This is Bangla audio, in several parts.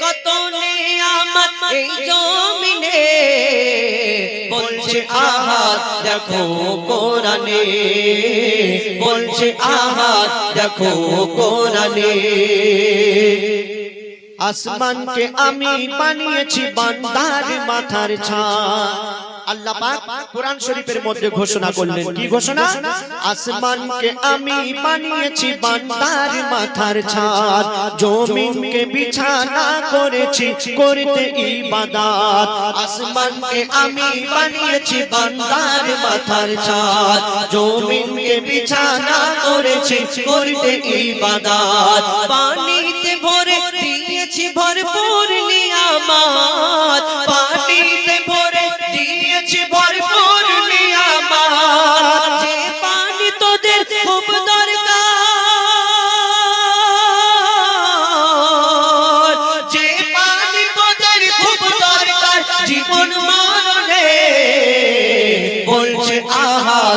কত নিয়ামত এই জমিনে? বলছে আহাত দেখো কোরআনে। বলছে আহাত দেখো কোরআনে। আসমানকে আমি বানিয়েছি বান্দার মাথার ছাদ আল্লাহ পাক কোরআন শরীফের মধ্যে ঘোষণা করলেন। কি ঘোষণা? আসমানকে আমি বানিয়েছি বান্দার মাথার ছাদ। জমিনকে বিছানা করেছি করতে ইবাদত। আসমানকে আমি বানিয়েছি বান্দার মাথার ছাদ। জমিনকে বিছানা করেছি করতে ইবাদত। পানিতে ভরে দিয়েছি ভরপুর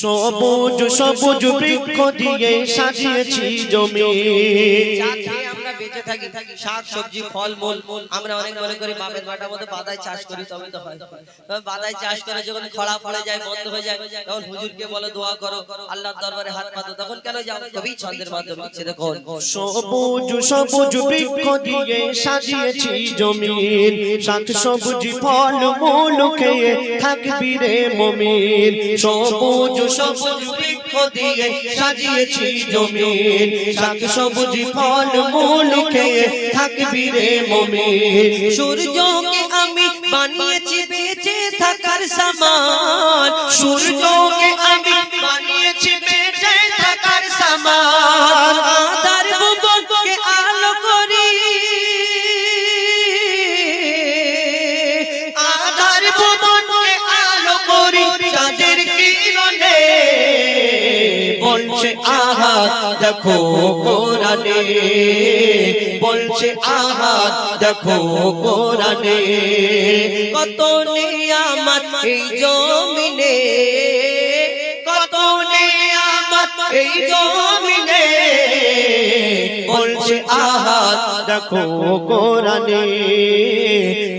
সবুজ সবুজ বৃক্ষ দিয়ে সাজিয়েছি জমি। বেঁচে থাকি, শাক, সবজি ফল মূল আমরা অনেক মনে করি বাপের মাটার মধ্যে বাদাই চাষ করি তবে তো হয়। বাদাই চাষ করে যখন খরা পড়ে যায়, বন্ধ হয়ে যায়, তখন হুজুরকে বলো, দোয়া করো, আল্লাহর দরবারে হাত পাতো। তখন কেন যাও কবি ছন্দের মাধ্যমে লিখছে দেখুন। সবুজ সবুজ বৃক্ষ দিয়ে সাজিয়েছি জমিন। শাক সবুজ ফল মূল খেয়ে থাকবি রে মমিন। সবুজ সবুজ বৃক্ষ দিয়ে সাজিয়েছি জমিন। শাক সবুজ ফল মূল খেয়ে থাকবি রে মমি সূর্যকে আমি বানিয়েছি বেঁচে থাকার সামান। সূর্যকে বলছে আহাত দেখো কোরআনে। বলছে আহাত দেখো কোরআনে। কত নিয়ামত এই জমিনে, কত নিয়ামত এই জমিনে। বলছে আহাত দেখো কোরআনে।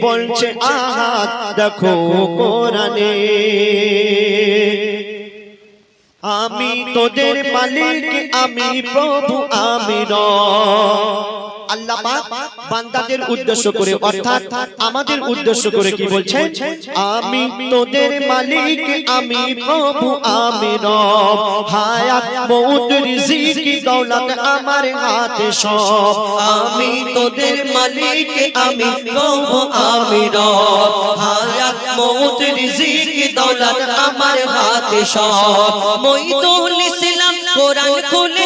বলছে আহাত দেখো কোরআনে। আমি তোদের মালিক আমি প্রভু আমি রব। আল্লাহ পাক বান্দাদের উদ্দেশ্য করে অর্থাৎ আমাদের উদ্দেশ্য করে কি বলছেন? আমি তোদের মালিক আমি প্রভু আমি রব। হায়াত মউত রিজিক দৌলত আমার হাতে সব। আমি তোদের মালিক আমি প্রভু আমি রব। হায়াত মউত রিজিক দৌলত আমার হাতে সব। মইদুল ইসলাম কোরআন খুলে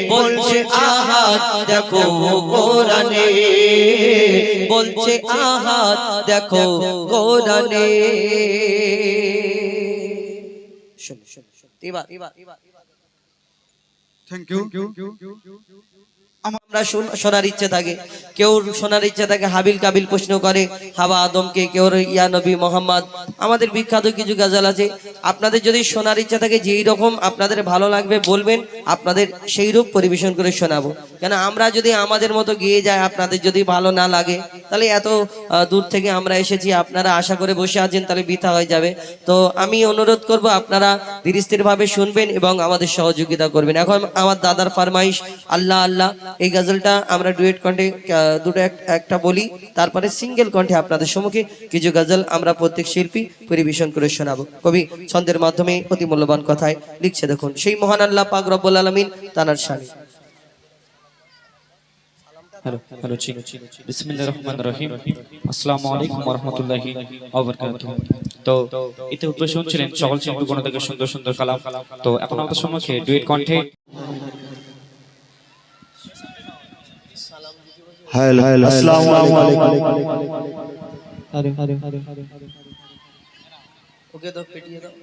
দেখো কোরআনে। বলছে আহাত দেখো কোরআনে। এবার। Thank you. আমরা শোনার ইচ্ছে থাকে। কেউ শোনার ইচ্ছে থাকে হাবিল কাবিল প্রশ্ন করে হাবা আদমকে কেউ ইয়া নবী মোহাম্মদ। আমাদের বিখ্যাত কিছু গাজাল আছে। আপনাদের যদি শোনার ইচ্ছা থাকে যেই রকম আপনাদের ভালো লাগবে বলবেন আপনাদের সেই রূপ পরিবেশন করে শোনাবো। কেন আমরা যদি আমাদের মতো গিয়ে যাই আপনাদের যদি ভালো না লাগে তাহলে এত দূর থেকে আমরা এসেছি আপনারা আশা করে বসে আছেন তাহলে বৃথা হয়ে যাবে। তো আমি অনুরোধ করব আপনারা ধীরস্থির ভাবে শুনবেন এবং আমাদের সহযোগিতা করবেন। এখন আমার দাদার ফারমাইশ। আল্লাহ আল্লাহ, এই গজলটা আমরা ডুয়েট কণ্ঠে দুটো এক- একটা বলি, তারপরে সিঙ্গেল কণ্ঠে আপনাদের সম্মুখে কিছু গজল আমরা প্রত্যেক শিল্পী পরিবেশন করে শোনাবো। কবি ছন্দের মাধ্যমে অতি মূল্যবান কথায় লিখছে দেখুন, সেই মহান আল্লাহ পাক রব্বুল আলমিন তানার বারাকাতুহু তো সুন্দর সুন্দর কালাম। তো এখন আমাদের সম্মুখে ডুয়েট কণ্ঠে হ্যালো আসসালামু আলাইকুম ওকে তো পেটিয়ে দাও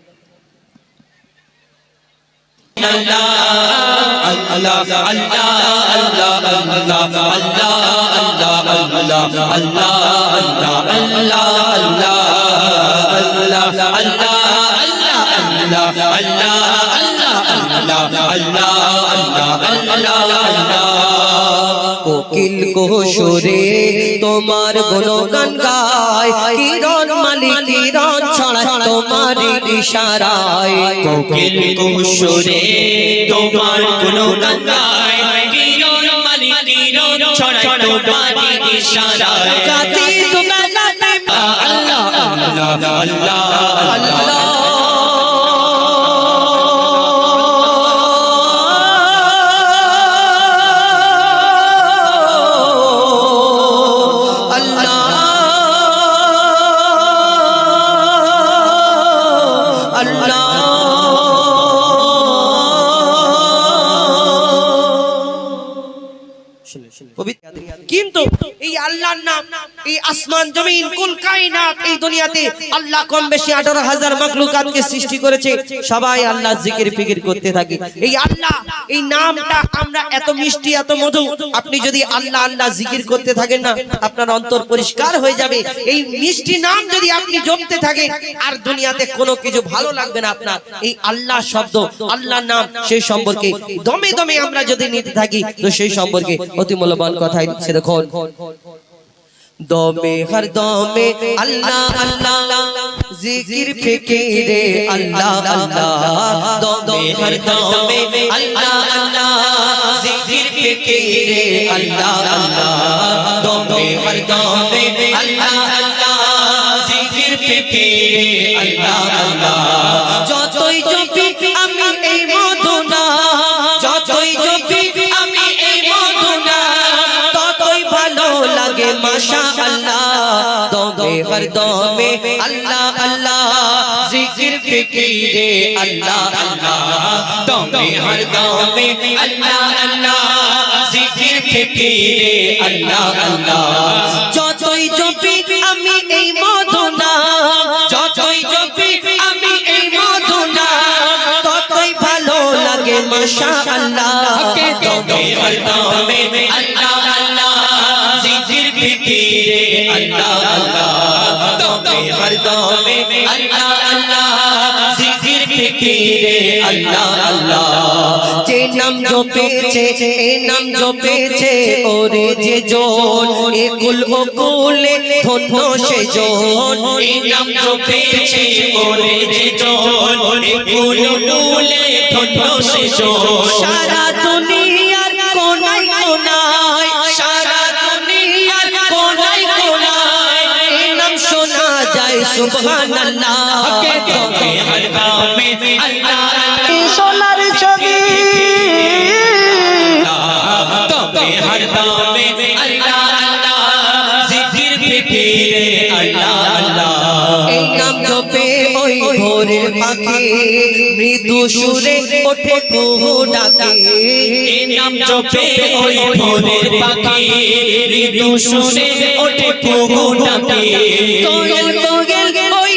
কোকিল কোশরে তোমার গুণগান গায়। কিরণ মালিক কিরণ ছড়া তোমার ইশারায়। কোকিল কুসুরে তোমার কোন গঙ্গায় কিরণ মালি কিরণ ছড়ায় তোমার ইশারায়। কাতি দুবেলাতে আল্লাহ আল্লাহ আল্লাহ আল্লাহ। কিন্তু এই আল্লাহর নাম, এই আসমান জমিন, কুল কায়নাত এই দুনিয়াতে আল্লাহ কম বেশি আঠারো হাজার মাকলুকাতকে সৃষ্টি করেছে। সবাই আল্লাহ জিকির ফিকির করতে থাকে। এই আল্লাহ, এই নামটা আমরা এত মিষ্টি, এত মধু, আপনি যদি আল্লাহ আল্লাহ জিকির করতে থাকেন না, আপনার অন্তর পরিষ্কার হয়ে যাবে। এই মিষ্টি নাম যদি আপনি জপতে থাকেন, আর দুনিয়াতে কোনো কিছু ভালো লাগবে না আপনার। এই আল্লাহ শব্দ, আল্লাহর নাম, সেই সম্পর্কে দমে দমে আমরা যদি নিতে থাকি, তো সেই সম্পর্কে অতি মূল্যবান কথাই লিখছে দেখুন। দমে, হর দমে, আল্লাহ আল্লাহ, জিকির, ফিকিরে, আল্লাহ আল্লাহ। দমে, হর দমে, আল্লাহ আল্লাহ, জিকির, ফিকিরে, আল্লাহ আল্লাহ। দমে, হর দমে, আল্লাহ আল্লাহ, জিকির, ফিকিরে, আল্লাহ আল্লাহ। দমে আল্লাহ আল্লাহ, জিকির ফিকিরে আল্লাহ আল্লাহ, দমে হর দমে আল্লাহ আল্লাহ, জিকির ফিকিরে আল্লাহ আল্লাহ। যতই জপি আমি এই মধুনা, যতই জপি আমি এই মধুনা, ততই ভালো লাগে মাশা আল্লাহ দমে হর দমে আল্লাহ আল্লাহ, জিকির ফিকিরে আল্লাহ আল্লাহ। আল্লাহ আল্লাহ, জিকির ফিকিরে, আল্লাহ আল্লাহ। যে নাম জপেছে এ নাম জপেছে, ওরে যে জন একুল ওকুলে ধন্য সে জন। নাম জপেছে, ওরে যে জন কুল কুলে ধন্য সে জন। সারা দুনিয়ার সুবহানাল্লাহ। দমে হর দমে ভোরের পাখি মৃদু সুরে ওঠে কুহু ডাকে। নাম জপে ওই ভোরের পাখি। মৃদু সুরে ওঠে কুহু ডাকে। কোয়েল কোয়েল ওই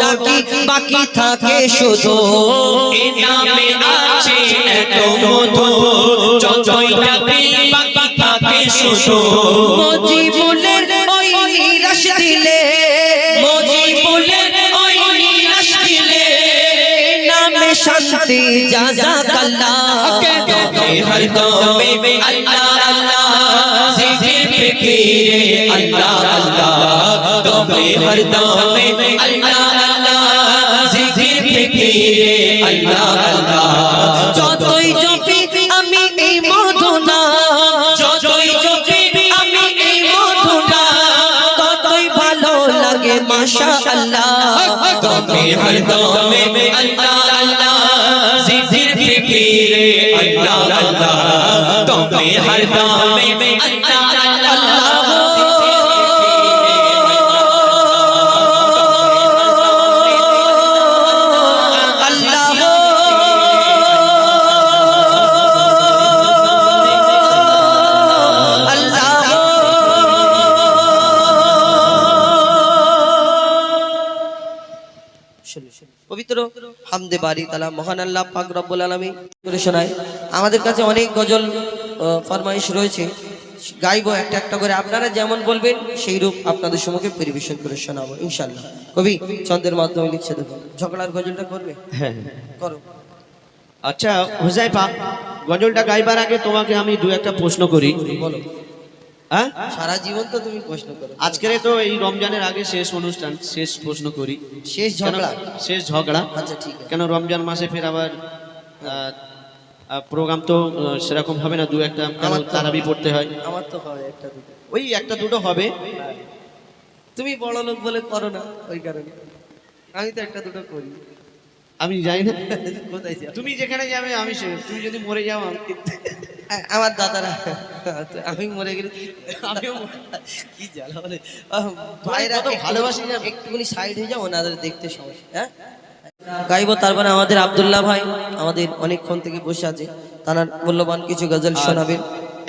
ডাকি বাকি থাকে শুধু। এ নামে আছে এত মধু যতই ডাকি বাকি থাকে শুধু। ওই নিরাশ দিলে শান্তি জাযাকাল্লাহ দমে হর দমে আল্লাহ আল্লাহ। জিকির ফিকিরে আল্লাহ আল্লাহ। দমে হর দমে আল্লাহ আল্লাহ। জিকির ফিকিরে আল্লাহ আল্লাহ। যতই জপি আমি এই মধুনা, যতই জপি আমি এই মধুটা ততই ভালো লাগে, মাশাআল্লাহ। দমে হর দমে আল্লাহ আল্লাহ। জিকির ফিকিরে বাড়ি তালা মহান আল্লাহ পাক রব্বুল আলামিন করে শোনায়। আমাদের কাছে অনেক গজল ফরমাইশ রয়েছে। গাইবো একটা একটা করে। আপনারা যেমন বলবেন সেই রূপ আপনাদের সম্মুখে পরিবেশন করে শোনাবো ইনশাল্লাহ কবি ছন্দের মাধ্যমে লিখছে দেখুন ঝগড়ার গজলটা করবে? হ্যাঁ। করো। আচ্ছা হুজাইফা গজলটা গাইবার আগে তোমাকে আমি দু একটা প্রশ্ন করি। বলো। হ্যাঁ? সারা জীবন তো তুমি প্রশ্ন করো। আজকের তো এই রমজানের আগে শেষ অনুষ্ঠান শেষ প্রশ্ন করি। শেষ ঝগড়া? শেষ ঝগড়া? আচ্ছা ঠিক আছে। কেন রমজান মাসে ফের আবার প্রোগ্রাম তো সেরকম হবে না দু একটা আমার তারাবি পড়তে হয়? আমার তো হয় একটা দুটো। ওই একটা দুটো হবে। তুমি বড় লোক বলে করো না ওই কারণে। আমি তো একটা দুটো করি। আমি যাই না। কোথায় তুমি যেখানে যাবে আমি তুমি যদি মরে যাও আমার দাদারা আমি মরে গেলে কি আমিও কি জ্বালা বলে? ভাইরা ভালোবাসি না। একটুখানি সাইড হয়ে যাও ওনাদের দেখতে সমস্যা হ্যাঁ? গাইব তারপরে আমাদের আব্দুল্লাহ ভাই আমাদের অনেকক্ষণ থেকে বসে আছে। তার মূল্যবান কিছু গজল শোনাবেন।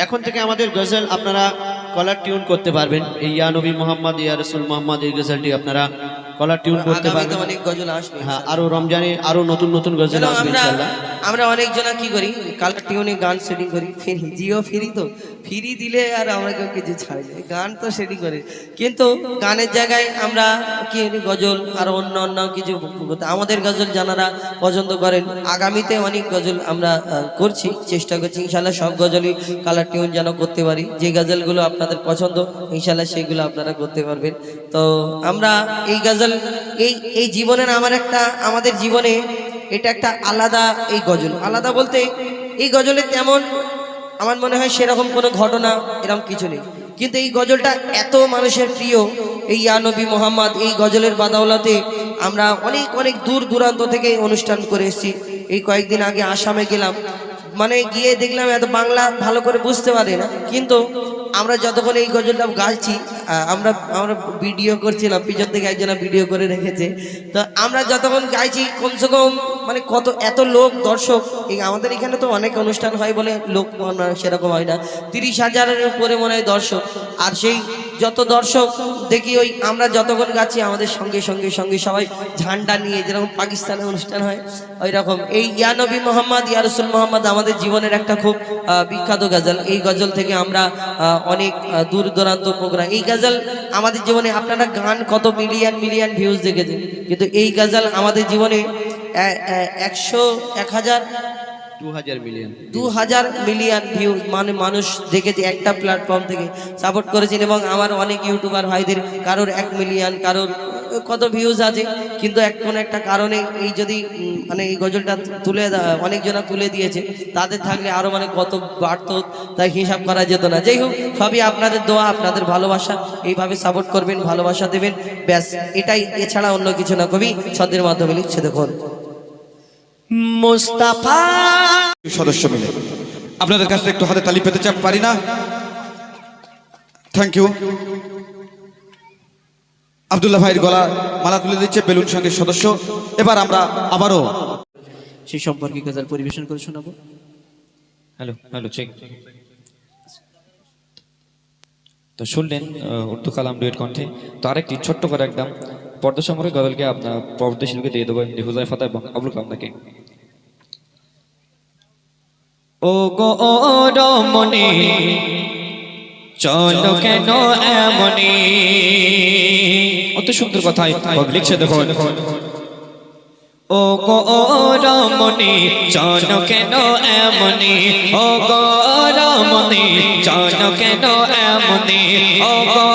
এখন থেকে আমাদের গজল আপনারা কলার টিউন করতে পারবেন। এই ইয়া নবী মোহাম্মদ ইয়া রসুল মোহাম্মদ এই গজলটি আপনারা কলার টিউন করতে পারবেন হ্যাঁ আরও রমজানে আরও নতুন নতুন গজল আসবে ইনশাআল্লাহ আমরা অনেকজনা কি করি? কালার টিউনে গান সেটিং করি। ফ্রি, জিও ফ্রি তো। ফ্রি দিলে আর আমরা কেউ কিছু ছাড়ি না। গান তো সেটিং করে। কিন্তু গানের জায়গায় আমরা কি গজল আর অন্য অন্য কিছু আমাদের গজল জানারা পছন্দ করেন। আগামীতে অনেক গজল আমরা করছি, চেষ্টা করছি। ইনশাল্লাহ সব গজলই কালার টিউন যেন করতে পারি। যে গজলগুলো আপনাদের পছন্দ ইনশাল্লাহ সেগুলো আপনারা করতে পারবেন। তো আমরা এই গজল, এই এই জীবনের আমার একটা, আমাদের জীবনে এটা একটা আলাদা এই গজল। আলাদা বলতে এই গজলে তেমন আমার মনে হয় সেরকম কোনো ঘটনা এরকম কিছু নেই। কিন্তু এই গজলটা এত মানুষের প্রিয়, এই ইয়ানবী মোহাম্মদ, এই গজলের বাদাওলাতে আমরা অনেক অনেক দূর দূরান্ত থেকে অনুষ্ঠান করে এসেছি। এই কয়েকদিন আগে আসামে গেলাম। মানে গিয়ে দেখলাম এত বাংলা ভালো করে বুঝতে পারে না। কিন্তু আমরা যতক্ষণ এই গজলটা গাইছি আমরা আমরা ভিডিও করছিলাম, পিছন থেকে একজনা ভিডিও করে রেখেছে। তো আমরা যতক্ষণ গাইছি, কমসে কম মানে কত, এত লোক, দর্শক, এই আমাদের এখানে তো অনেক অনুষ্ঠান হয় বলে লোক সেরকম হয় না। তিরিশ হাজারের উপরে মনে হয় দর্শক। আর সেই যত দর্শক, দেখি ওই আমরা যতক্ষণ গাচ্ছি আমাদের সঙ্গে সঙ্গে সঙ্গে সবাই ঝান্ডা নিয়ে যেরকম পাকিস্তানে অনুষ্ঠান হয় ওই রকম এই ইয়ানবী মোহাম্মদ ইয়ারসুল মোহাম্মদ আমাদের জীবনের একটা খুব বিখ্যাত গজল। এই গজল থেকে আমরা অনেক দূর দূরান্ত প্রোগ্রাম। এই গাজাল আমাদের জীবনে আপনারা গান কত মিলিয়ন মিলিয়ন ভিউজ দেখেছেন। কিন্তু এই গাজাল আমাদের জীবনে একশো এক হাজার দু হাজার মিলিয়ন ভিউ মানে মানুষ দেখেছে একটা প্ল্যাটফর্ম থেকে সাপোর্ট করেছেন এবং আমার অনেক ইউটিউবার ভাইদের কারোর এক মিলিয়ন কারোর কত ভিউজ আছে, কিন্তু এক কোনো একটা কারণে এই যদি মানে এই গজলটা তুলে অনেকজনা তুলে দিয়েছে তাদের থাকলে আরও মানে কত বাড়তো, তাই হিসাব করা যেত না। যাই হোক, সবই আপনাদের দোয়া, আপনাদের ভালোবাসা, এইভাবে সাপোর্ট করবেন, ভালোবাসা দেবেন, ব্যাস, এটাই। এছাড়া অন্য কিছু না, কবি ছদের মাধ্যমে লিখছে দেখুন। সদস্য মিলে। আপনাদের কাছে একটু হাতে তালি পেতে চাপ পারি না? থ্যাংক ইউ আব্দুল্লাহ ভাইয়ের গলা মালা তুলে দিচ্ছে বেলুন সঙ্গে সদস্য। এবার আমরা আবারও সেই সম্পর্কে গজল পরিবেশন করে শোনাবো। হ্যালো হ্যালো চেক তো শুনলেন উর্দু কালাম ডুয়েট কণ্ঠে। তো আরেকটি ছোট্ট করে একদম পর্দা সম্পর্কে গজলকে আপনার পর্দা শিল্পকে দিয়ে দেবো এমনি হুজাইফাতা এবং আবুল কালামকে ও গো ও রমণী চলো কেন এমনি? অত সুন্দর কথা লিখছে দেখো ও গো চলো কেন এমনি ও গো চলো কেন এমনি ও গো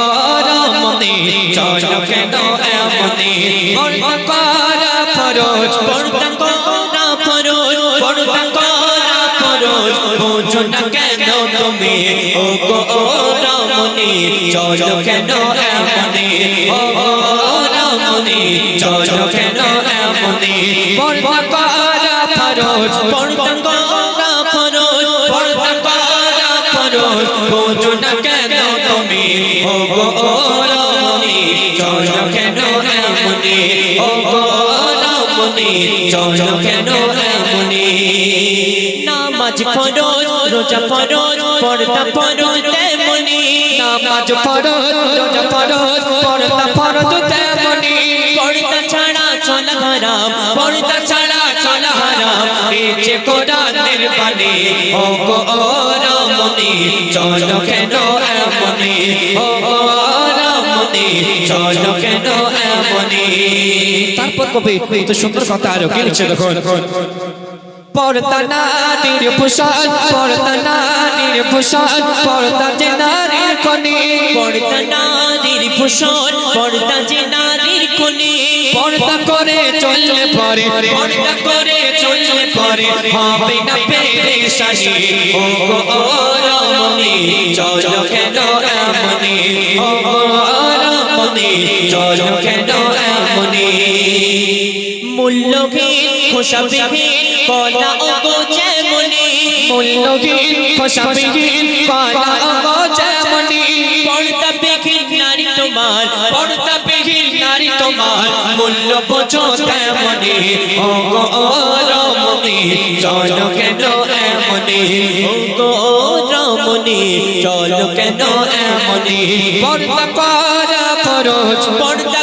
চলো কেন এমনি পর্দা করা ফরজ পর্দা করা ফরজ পর্দা করা ফরজ বুঝো না নামাজ ফরজ, রোজা ফরজ, পর্দা ফরজ তেমনি। নামাজ ফরজ, রোজা ফরজ, পর্দা ফরজ তেমনি। পর্দা ছাড়া চলা হারাম, পর্দা ছাড়া চলা হারাম। নিচে কোরআনের বাণী ও গো রমণী, চলো কেন এমনি? ও গো রমণী, চলো কেন এমনি? তারপর কবি তো সুন্দর কথা আরও, কি লিখছে দেখো পর্দা নারীর ভূষণ পর্দা নারীর ভূষণ পর্দা যে নারীর কনি। পর্দা নারীর ভূষণ পর্দা যে নারীর কনি। পর্দা করে চললে পরে পর্দা করে চললে পরে হবে না পেরেশানি। ও গো ও রমণী চলো কেন এমনি? ও গো রমণী চলো কেন এমনি? মূল্যহীন খোসাবিহীন কলা ও গো যেমনি। মূল্যহীন খোসাবিহীন কলা গো যেমনি। পর্দা বিহীন নারী তোমার পর্দা বিহীন নারী তোমার মূল্য বোঝো তেমনি। ও গো রমণী চলো কেন এমনি? ও গো রমণী চলো কেন এমনি? পর্দা করা ফরজ। পর্দা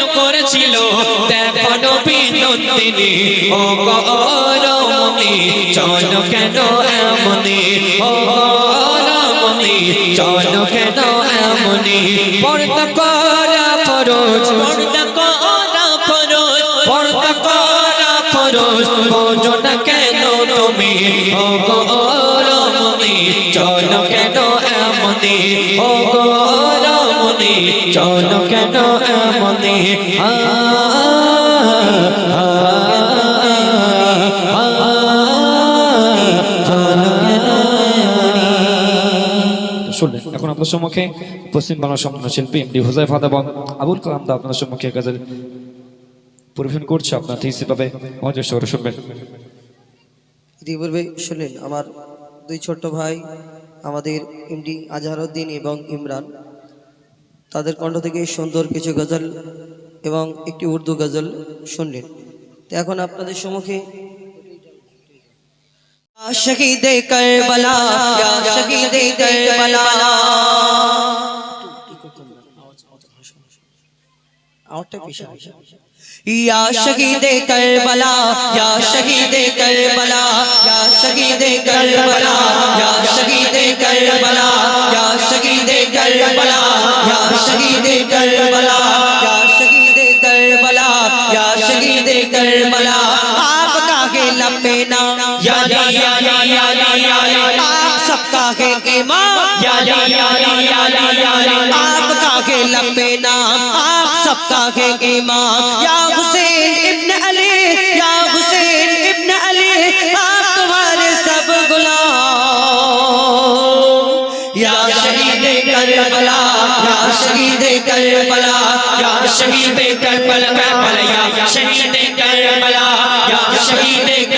করেছিল দেখো নবী নন্দিনী ও গো রমণী চলো কেন এমনি? ও গো রমণী চলো কেন এমনি? পর্দা করা ফরজ পর্দা করা ফরজ পর্দা করা ফরজ বোঝো কেন তুমি? ও চলো কেন এমনি? ও রমণী চলো কেন শুনলেন এখন আপনার সম্মুখে পশ্চিম বাংলার সম্পূর্ণ শিল্পী এমডি এবং আবুল কালাম দা আপনার সম্মুখে গাজল পরিবেশন করছে, আপনার থিসি পাবে মনোযোগ সহকারে শুনবেন। ইতিপূর্বে শুনলেন আমার দুই ছোট্ট ভাই, আমাদের এমডি আজহারউদ্দিন এবং ইমরান। তাদের কণ্ঠ থেকে সুন্দর কিছু গজল এবং একটি উর্দু গজল শুনলেন। তো এখন আপনাদের সম্মুখে শহীদ করবলা শহীদ করবলা। ইয়া শহীদ করবলা, ইয়া শহীদ করবলা, ইয়া শহীদ করবলা, ইয়া শহীদ করবলা, ইয়া শহীদ করবলা। یا شہید کر شہید کربلا یا شہید کربلا یا شہید کربلا یا شہید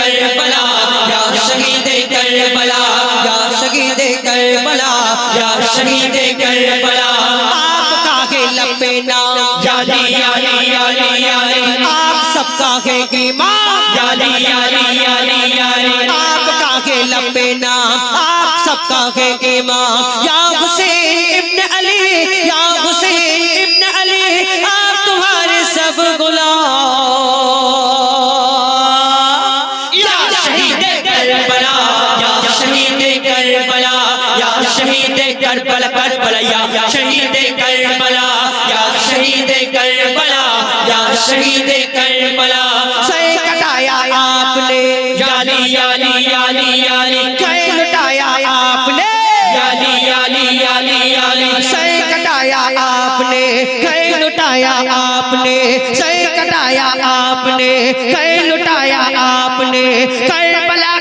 کربلا کربلا، یا شہید کربلا، یا شہید کربلا، یا شہید کربلا۔ سے کٹایا آپ نے، یالی یالی یالی یالی۔ کھائے لٹایا آپ نے کٹایا آپ نے لٹایا آپ نے۔ کٹایا آپ نے لٹایا آپ نے۔ کربلا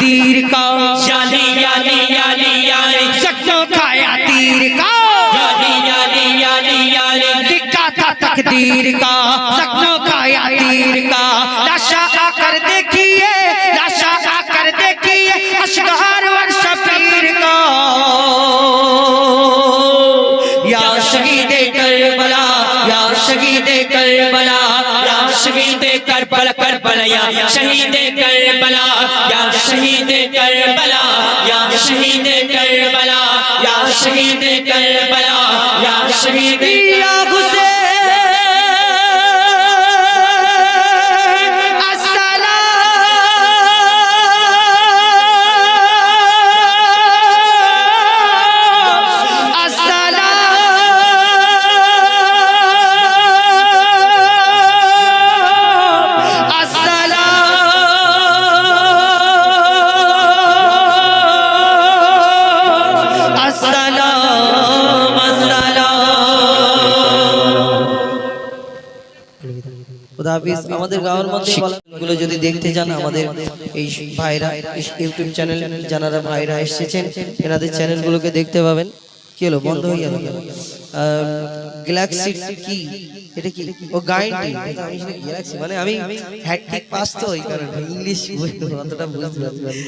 تیر کا۔ یالی یالی سکتوں کھایا تیر کا۔ یعنی، یعنی، یعنی، یالی یالی دکھا تھا تقدیر کا۔ سکتوں کھایا تیر کا۔ لاشا آ کر دیکھیے لاشا آ کر دیکھیے اشغار ور شفیر کا۔ یا شہید کربلا یا شہید کربلا یا شہید کربلا کربلا یا شہید کربلا۔ شہید کربلا یا شہید کربلا یا شہید کربلا یا شہید یا হাফিজ আমাদের গাঁয়ের মধ্যে গুলো যদি দেখতে যান আমাদের এই ভাইরা ইউটিউব চ্যানেল যারা ভাইরা এসেছেন এনাদের চ্যানেলগুলোকে দেখতে পাবেন কি হলো বন্ধ হয়ে গেল গ্যালাক্সি কি এটা কি ও গাইড গ্যালাক্সি মানে আমি হ্যাট্রিক পাস তো ওই কারণে ইংলিশ অতটা বুঝতে পারি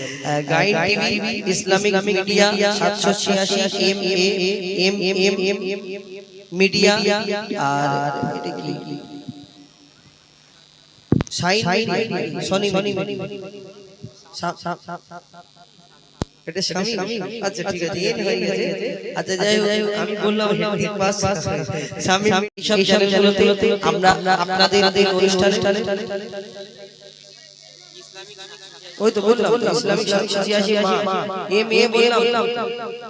guide TV Islamic media 786 M A M M M media আর এটা কি শাইন সনি সনি সা- সা- এটা স্বামী আচ্ছা ঠিক আছে এন হয়ে গেছে আচ্ছা যাই হোক আমি বললাম ঠিক পাস স্বামী সব চ্যানেলগুলোতে আমরা আপনাদের অনুষ্ঠানে ওই তো বললাম ইসলামিক ছিয়াশি মা এম এ বললাম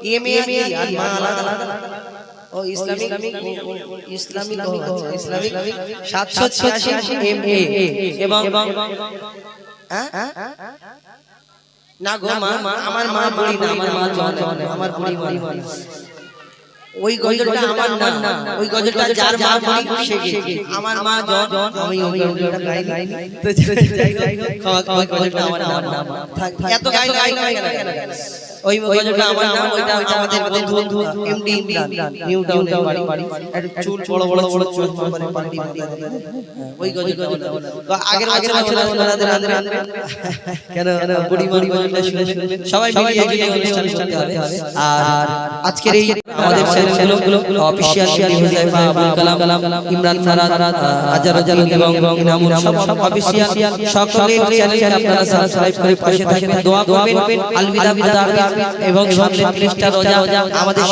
এম এ আর মা আলাদা আলাদা ও ইসলামিক ইসলামিক ইসলামিক সাতশো ছিয়াশি এম এ এবং হ্যাঁ? না গো মা আমার মা বুড়ি না আমার মা জওয়ান আমার বুড়ি ওই গজলটা আমার না ওই গজলটা যার মা বুড়ি সে আমার মা জন আমি ওই গজলটা গাইনি। তো যাই হোক গজলটা আমার নাম না এত গাই গাই গাই কেন ওই গজলটা আমার নাম ওইটা আমাদের বন্ধু এমডি নিউ টাউনে বাড়ি একটু চুল বড় বড় বড় চুল মানে পার্টি ওই গজলটা তো আগের আগের বছর ওনাদের আন্দ্রে কেন বুড়ি বুড়ি গজলটা শুনে শুনে সবাই মিলে এই অনুষ্ঠান করতে হবে আর আজকের এই আমাদের চ্যানেলগুলো অফিশিয়াল শেয়ার হুজাইফা আবুল কালাম ইমরান ফারাদ আজার আজার এবং ইনামুল সব সব অফিশিয়াল সকলের চ্যানেলকে আপনারা সাবস্ক্রাইব করে পাশে থাকবেন দোয়া করবেন আলবিদা বিদা এবং সামনে রোজা আমাদের